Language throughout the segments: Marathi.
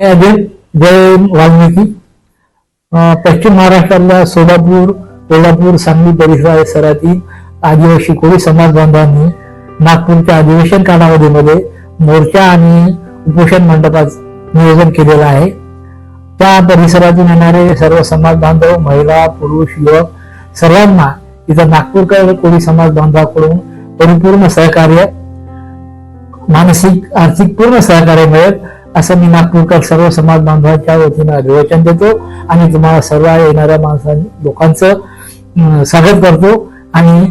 अजय जय वाल्मिकी पश्चिम महाराष्ट्रातल्या सोलापूर कोल्हापूर सांगली परिसरातील आदिवासी कोळी समाज बांधवांनी नागपूरच्या अधिवेशन कालावधीमध्ये मोर्चा आणि उपोषण मंडपाचं नियोजन केलेलं आहे. त्या परिसरातून येणारे सर्व समाज बांधव महिला पुरुष युवक सर्वांना इथं नागपूरकर कोळी समाज बांधवाकडून परिपूर्ण सहकार्य मानसिक आर्थिक पूर्ण सहकार्य मिळेल. असं मी नागपूरकर सर्व समाज बांधवांच्या वतीनं अभिवचन देतो आणि तुम्हाला सर्व येणाऱ्या माणसां लोकांचं स्वागत करतो. आणि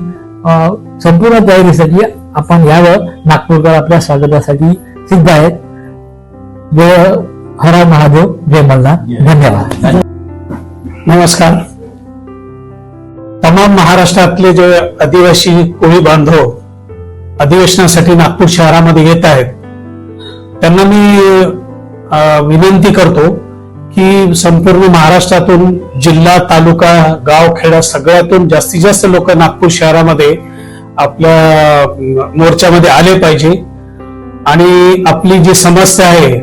संपूर्ण तयारीसाठी आपण यावं नागपूरकर आपल्या स्वागतासाठी सिद्ध आहेत. जय हरा महादेव जय मल्हार. धन्यवाद. नमस्कार. तमाम महाराष्ट्रातले जे आदिवासी कोळी बांधव अधिवेशनासाठी नागपूर शहरामध्ये येत आहेत त्यांना मी विनंती करतो की संपूर्ण महाराष्ट्रातून जिल्हा तालुका गाव खेडा सगळ्यातून जास्तीत जास्त लोक नागपूर शहरामध्ये आपल्या मोर्चामध्ये आले पाहिजे. आणि आपली जी समस्या आहे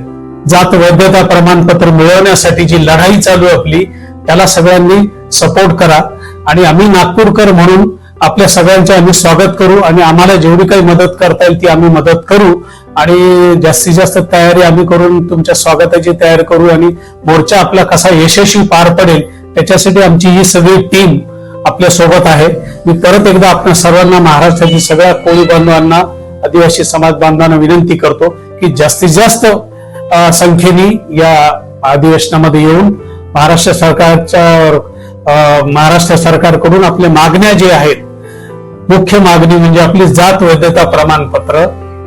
जात वैधता प्रमाणपत्र मिळवण्यासाठी जी लढाई चालू आहे आपली त्याला सगळ्यांनी सपोर्ट करा. आणि आम्ही नागपूरकर म्हणून आपल्या सगळ्यांचे आम्ही स्वागत करू आणि आम्हाला जेवढी काही मदत करता येईल ती आम्ही मदत करू. आणि जास्तीत जास्त तयारी आम्ही करून तुमच्या स्वागताची तयारी करू आणि मोर्चा आपला कसा यशस्वी पार पडेल त्याच्यासाठी आमची ही सगळी टीम आपल्यासोबत आहे. मी परत एकदा आपल्या सर्वांना महाराष्ट्रातील सगळ्या कोळी बांधवांना आदिवासी समाज बांधवांना विनंती करतो की जास्तीत जास्त संख्येने या अधिवेशनामध्ये येऊन महाराष्ट्र सरकारच्या महाराष्ट्र सरकारकडून आपल्या मागण्या जे आहेत मुख्य मागणी म्हणजे आपली जात वैधता प्रमाणपत्र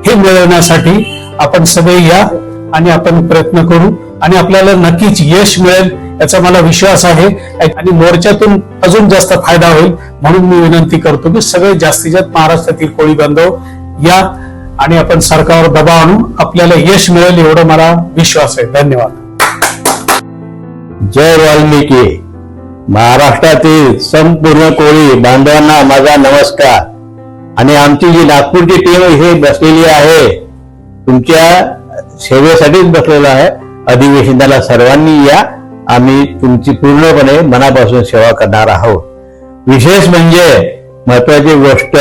हे मिळवण्यासाठी आपण सगळे या आणि आपण प्रयत्न करू आणि आपल्याला नक्कीच यश मिळेल याचा मला विश्वास आहे. आणि मोर्चातून अजून जास्त फायदा होईल म्हणून मी विनंती करतो की सगळे जास्तीत जास्त महाराष्ट्रातील कोळी बांधव या आणि आपण सरकारवर दबाव आणू आपल्याला यश मिळेल एवढं मला विश्वास आहे. धन्यवाद. जय वाल्मिकी. महाराष्ट्रातील संपूर्ण कोळी बांधवांना माझा नमस्कार. आणि आमची जी नागपूरची टीम हे बसलेली आहे तुमच्या सेवेसाठीच बसलेलो आहे. अधिवेशनाला सर्वांनी या. आम्ही तुमची पूर्णपणे मनापासून सेवा करणार आहोत. विशेष म्हणजे महत्वाची गोष्ट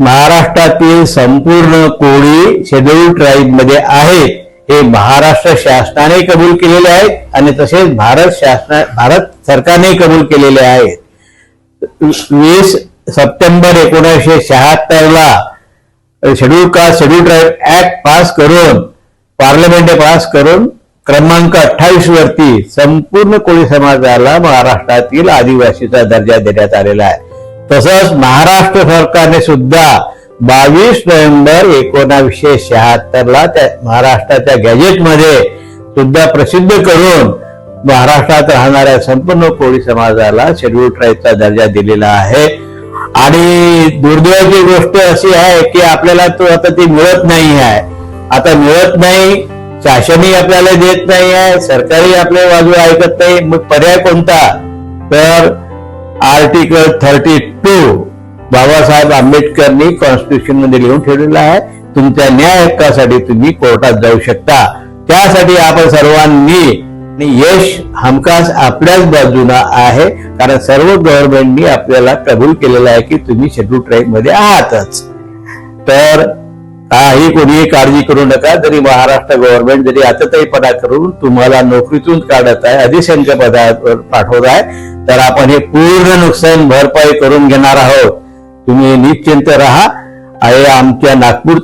महाराष्ट्रातील संपूर्ण कोळी शेड्यूल ट्राईबमध्ये आहेत. हे महाराष्ट्र शासनाने कबूल केलेले आहेत आणि तसेच भारत शासना भारत सरकारने कबूल केलेले आहेत. वीस सप्टेंबर एकोणीसशे शहात्तरला schedule caste schedule tribe act pass करून पार्लमेंट पास करून क्रमांक अठ्ठावीस वरती संपूर्ण कोळी समाजाला महाराष्ट्रातील आदिवासीचा दर्जा देण्यात आलेला आहे. तसंच महाराष्ट्र सरकारने सुद्धा बावीस नोव्हेंबर एकोणावीसशे शहात्तर ला त्या महाराष्ट्राच्या गॅजेटमध्ये सुद्धा प्रसिद्ध करून महाराष्ट्रात राहणाऱ्या संपूर्ण कोळी समाजाला शेड्यूल ट्राईबचा दर्जा दिलेला आहे. आणि दुर्दैवाची गोष्ट अशी आहे की आपल्याला तो आता ती मिळत नाही आहे. आता मिळत नाही शासनही आपल्याला देत नाही आहे सरकारही आपल्या बाजू ऐकत नाही. मग पर्याय कोणता? तर आर्टिकल थर्टी टू बाबासाहेब आंबेडकरनी कॉन्स्टिट्यूशनमध्ये लिहून ठेवलेला आहे. तुमच्या न्याय हक्कासाठी तुम्ही कोर्टात जाऊ शकता. त्यासाठी आपण सर्वांनी आणि यश हमखास आपल्याच बाजूला आहे. कारण सर्व गव्हर्नमेंटनी आपल्याला कबूल केलेलं आहे की तुम्ही शेड्यूल ट्राईबमध्ये आहातच. तर काही कोणीही काळजी करू नका. जरी महाराष्ट्र गव्हर्नमेंट जरी आतताईपणा करून तुम्हाला नोकरीतून काढत आहे अधिसंख्य पदावर पाठवत आहे तर आपण हे पूर्ण नुकसान भरपाई करून घेणार आहोत. तुम्ही निश्चिंत राहा. आणि आमच्या नागपूर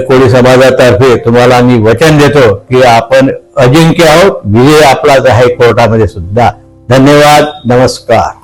कोळी समाजातर्फे तुम्हाला आम्ही वचन देतो की आपण अजिंक्य आहोत. विजय आपलाच आहे कोर्टामध्ये सुद्धा. धन्यवाद. नमस्कार.